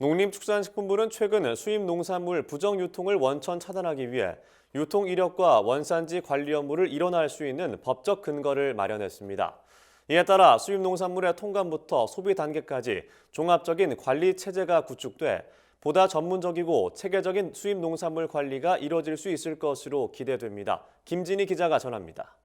농림축산식품부는 최근 수입 농산물 부정 유통을 원천 차단하기 위해 유통 이력과 원산지 관리 업무를 일원할 수 있는 법적 근거를 마련했습니다. 이에 따라 수입 농산물의 통관부터 소비 단계까지 종합적인 관리 체제가 구축돼 보다 전문적이고 체계적인 수입 농산물 관리가 이뤄질 수 있을 것으로 기대됩니다. 김진희 기자가 전합니다.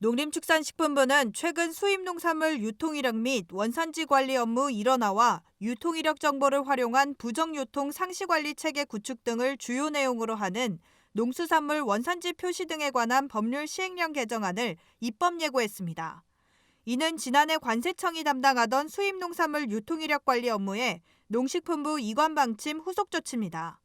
농림축산식품부는 최근 수입농산물 유통이력 및 원산지 관리 업무 일원화와 유통이력 정보를 활용한 부정유통 상시관리 체계 구축 등을 주요 내용으로 하는 농수산물 원산지 표시 등에 관한 법률 시행령 개정안을 입법 예고했습니다. 이는 지난해 관세청이 담당하던 수입농산물 유통이력 관리 업무에 농식품부 이관 방침 후속 조치입니다.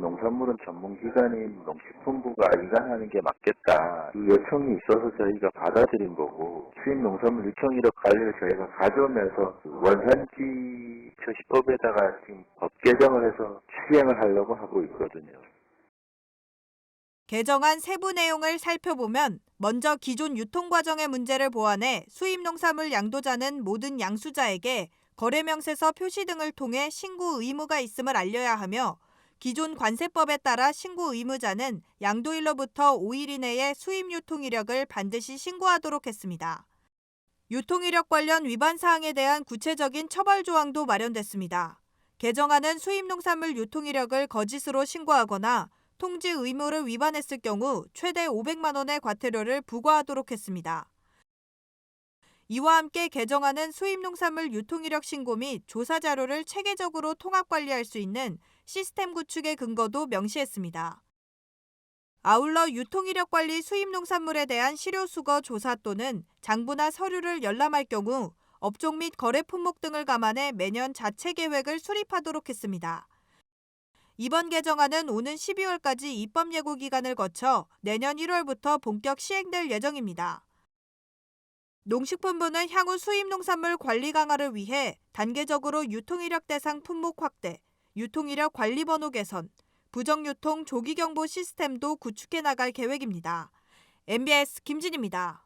농산물은 전문기관인 농식품부가 이관하는 게 맞겠다. 이 요청이 있어서 저희가 받아들인 거고 수입 농산물 유통 이력 관리를 저희가 가져오면서 그 원산지 표시법에다가 지금 법 개정을 해서 시행을 하려고 하고 있거든요. 개정안 세부 내용을 살펴보면 먼저 기존 유통 과정의 문제를 보완해 수입 농산물 양도자는 모든 양수자에게 거래 명세서 표시 등을 통해 신고 의무가 있음을 알려야 하며 기존 관세법에 따라 신고 의무자는 양도일로부터 5일 이내에 수입 유통 이력을 반드시 신고하도록 했습니다. 유통 이력 관련 위반 사항에 대한 구체적인 처벌 조항도 마련됐습니다. 개정안은 수입 농산물 유통 이력을 거짓으로 신고하거나 통지 의무를 위반했을 경우 최대 500만 원의 과태료를 부과하도록 했습니다. 이와 함께 개정안은 수입농산물 유통이력 신고 및 조사 자료를 체계적으로 통합 관리할 수 있는 시스템 구축의 근거도 명시했습니다. 아울러 유통이력 관리 수입농산물에 대한 시료 수거 조사 또는 장부나 서류를 열람할 경우 업종 및 거래 품목 등을 감안해 매년 자체 계획을 수립하도록 했습니다. 이번 개정안은 오는 12월까지 입법 예고 기간을 거쳐 내년 1월부터 본격 시행될 예정입니다. 농식품부는 향후 수입 농산물 관리 강화를 위해 단계적으로 유통이력 대상 품목 확대, 유통이력 관리 번호 개선, 부정유통 조기 경보 시스템도 구축해 나갈 계획입니다. MBS 김진입니다.